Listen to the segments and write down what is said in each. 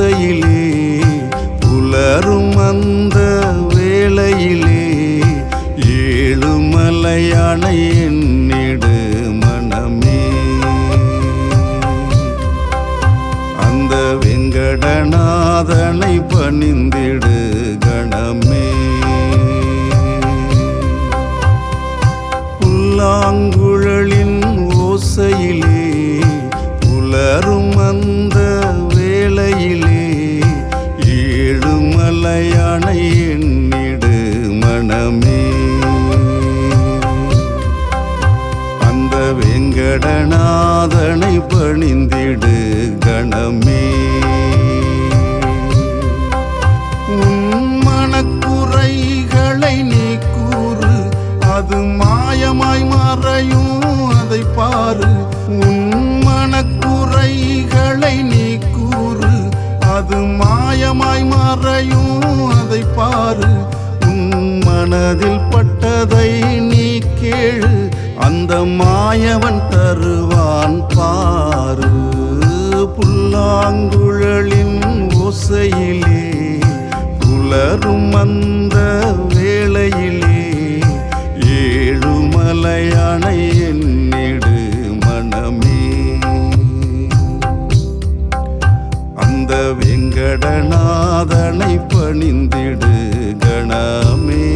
புல்லாங்குழலின் ஓசையிலே புலரும் அந்த வேளையிலே ஏழு மலையான என்னிடு மனமே. அந்த வெங்கடநாதனை பணிந்திடு கணமே. புல்லாங்குழலின் ஓசையிலே வெங்கடநாதனை பணிந்திடு கணமே. உன் மனக்குறைகளை நீ கூறு அது மாயமாய் மறையும் அதை பாரு. உன் மனக்குறைகளை நீ கூறு அது மாயமாய் மறையும் அதை பாரு. உன் மனதில் பட்டதை நீ கேளு அந்த மாயவன் தருவான் பாரு புல்லாங்குழலின் ஓசையிலே புலரும் அந்த வேளையிலே ஏழுமலையான என்னிடு மனமே. அந்த வெங்கடநாதனை பணிந்திடு கணமே.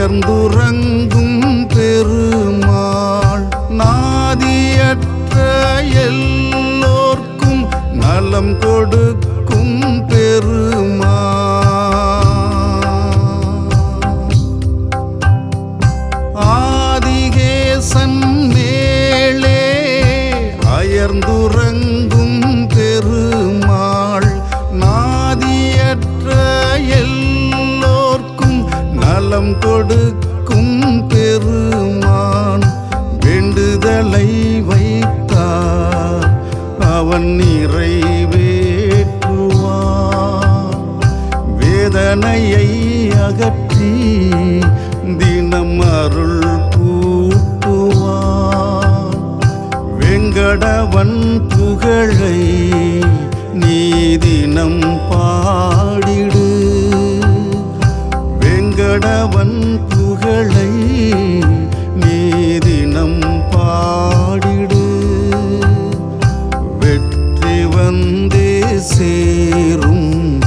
உயர்ந்துறங்கும் பெருமாள் நாதியற்ற எல்லோர்க்கும் நலம் கொடுக்கும் பெருமாள். அவன் நிறைவேற்றுவான் வேதனையை அகற்றி தினம் அருள் கூட்டுவான் வெங்கடவன் புகழ் வந்தே சேரும்.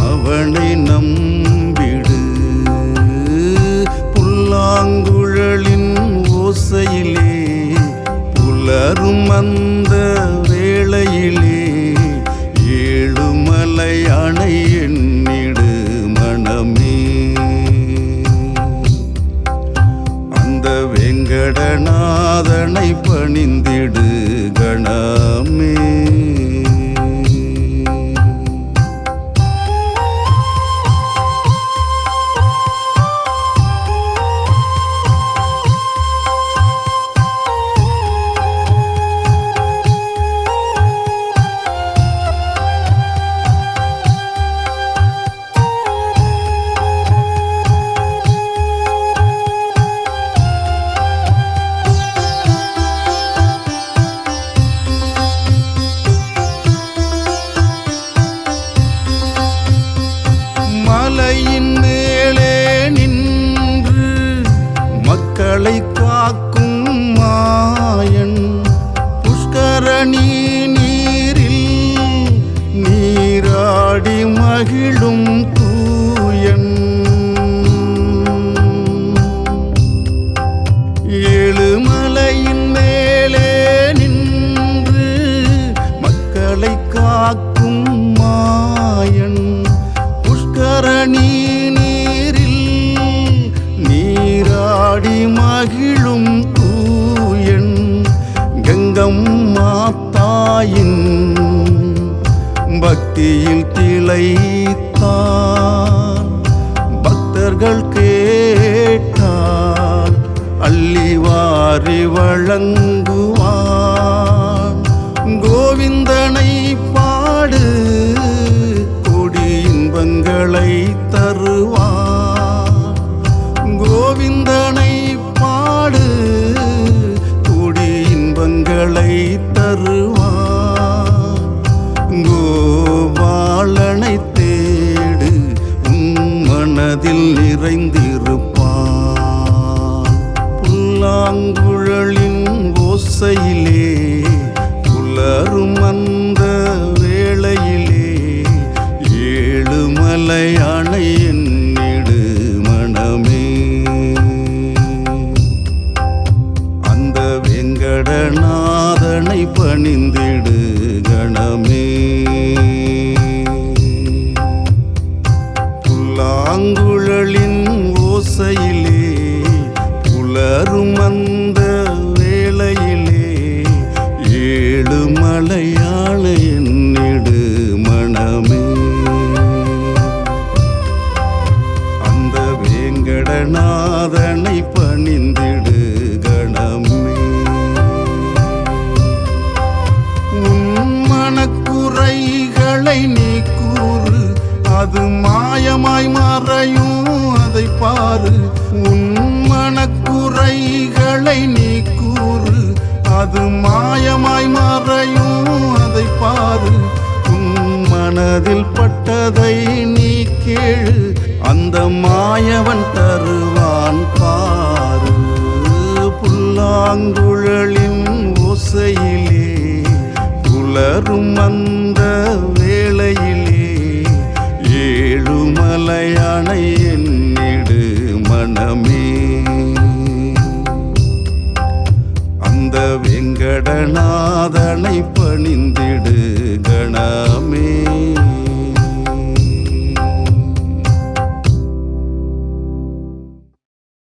அவனை நம்பிடு. புல்லாங்குழலின் ஓசையிலே புலரும் அந்த கங்கம்மா தாயின் பக்தியில் திளைத்தான் பக்தர்கள் கேட்டால் அள்ளி வாரி வழங்குவான் கோவிந்தனை பாடு ஓசையிலே உலரும் அந்த வேளையிலே ஏழு மலையானை என்னிடு மனமே. அந்த வெங்கடநாதனை பணிந்திடு கணமே. புல்லாங்குழலின் ஓசையிலே புலரும் அந்த அது மாயமாய் மறையும். அதை பாரு உன் மனதில் பட்டதை நீ கேளு. அந்த மாயவன் தருவான் பாரு புல்லாங்கு வெங்கடநாதனை பணிந்திடு